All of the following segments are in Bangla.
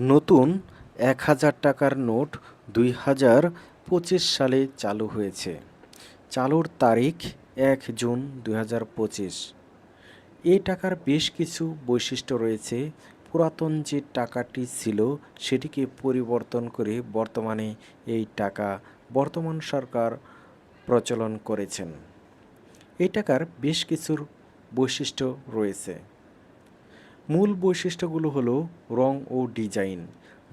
নতুন এক হাজার টাকার নোট দুই হাজার পঁচিশ সালে চালু হয়েছে। চালুর তারিখ এক জুন দুই হাজার পঁচিশ। এই টাকার বেশ কিছু বৈশিষ্ট্য রয়েছে। পুরাতন যে টাকাটি ছিল সেটিকে পরিবর্তন করে বর্তমানে এই টাকা বর্তমান সরকার প্রচলন করেছেন। এই টাকার বেশ কিছুর বৈশিষ্ট্য রয়েছে। মূল বৈশিষ্ট্যগুলো হলো রং ও ডিজাইন,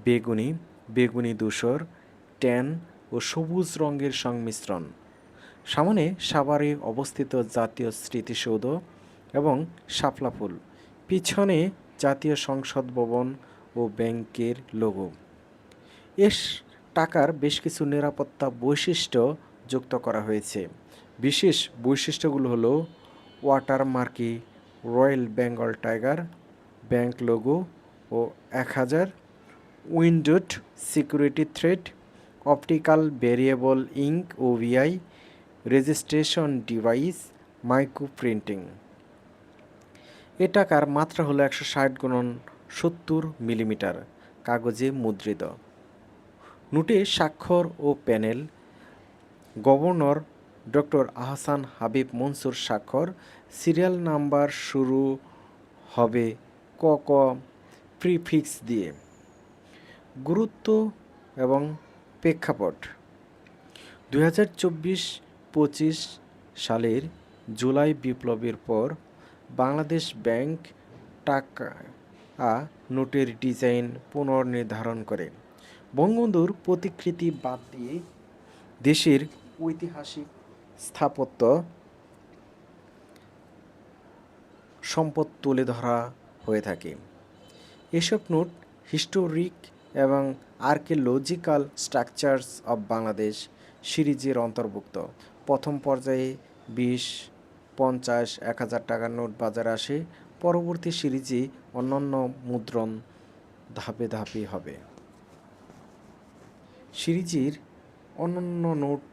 বেগুনি বেগুনি ধূসর, ট্যান ও সবুজ রঙের সংমিশ্রণ। সামনে সাভারে অবস্থিত জাতীয় স্মৃতিসৌধ এবং শাপলা ফুল, পিছনে জাতীয় সংসদ ভবন ও ব্যাংকের লোগো এস টাকার বেশ কিছু নিরাপত্তা বৈশিষ্ট্য যুক্ত করা হয়েছে। বিশেষ বৈশিষ্ট্যগুলো হলো ওয়াটারমার্কি royal Bengal tiger bank logo ও এক হাজার windowed security thread, optical variable ink ও ভিআই রেজিস্ট্রেশন ডিভাইস মাইক্রো প্রিন্টিং এ টাকার মাত্রা হলো একশো ষাট গুণন সত্তর মিলিমিটার, কাগজে মুদ্রিত। নোটে স্বাক্ষর ও panel, governor doctor Ahsan Habib Mansur স্বাক্ষর, সিরিয়াল নাম্বার শুরু হবে ক ক প্রিফিক্স দিয়ে। গুরুত্ব এবং প্রেক্ষাপট। দুই হাজার চব্বিশ পঁচিশ সালের জুলাই বিপ্লবের পর বাংলাদেশ ব্যাংক টাকা নোটের ডিজাইন পুনর্নির্ধারণ করে। বঙ্গবন্ধুর প্রতিকৃতি বাদ দিয়ে দেশের ঐতিহাসিক স্থাপত্য সম্পদ তুলে ধরা হয়ে থাকে। এসব নোট হিস্টোরিক এবং আর্কিওলজিক্যাল স্ট্রাকচারস অব বাংলাদেশ সিরিজের অন্তর্ভুক্ত। প্রথম পর্যায়ে বিশ, পঞ্চাশ, এক হাজার টাকার নোট বাজারে আসে। পরবর্তী সিরিজে অন্যান্য মুদ্রণ ধাপে ধাপে হবে। সিরিজের অন্যান্য নোট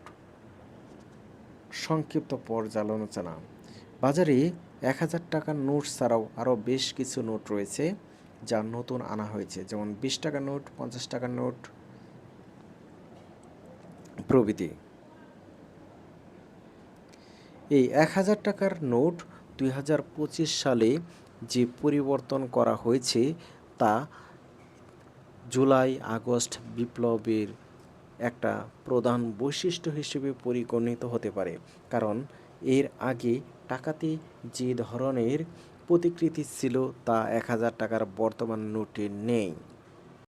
সংক্ষিপ্ত পর্যালোচনা। বাজারে এক হাজার টাকার নোট ছাড়াও আরও বেশ কিছু নোট রয়েছে যা নতুন আনা হয়েছে। যেমন বিশ টাকার নোট, পঞ্চাশ টাকার নোট প্রভৃতি। এই এক হাজার টাকার নোট দুই হাজার পঁচিশ সালে যে পরিবর্তন করা হয়েছে তা জুলাই, আগস্ট বিপ্লবের একটা প্রধান বৈশিষ্ট্য হিসেবে পরিগণিত হতে পারে। কারণ এর আগে টাকাতে যে ধরনের প্রতিকৃতি ছিল তা এক হাজার টাকার বর্তমান নোটে নেই।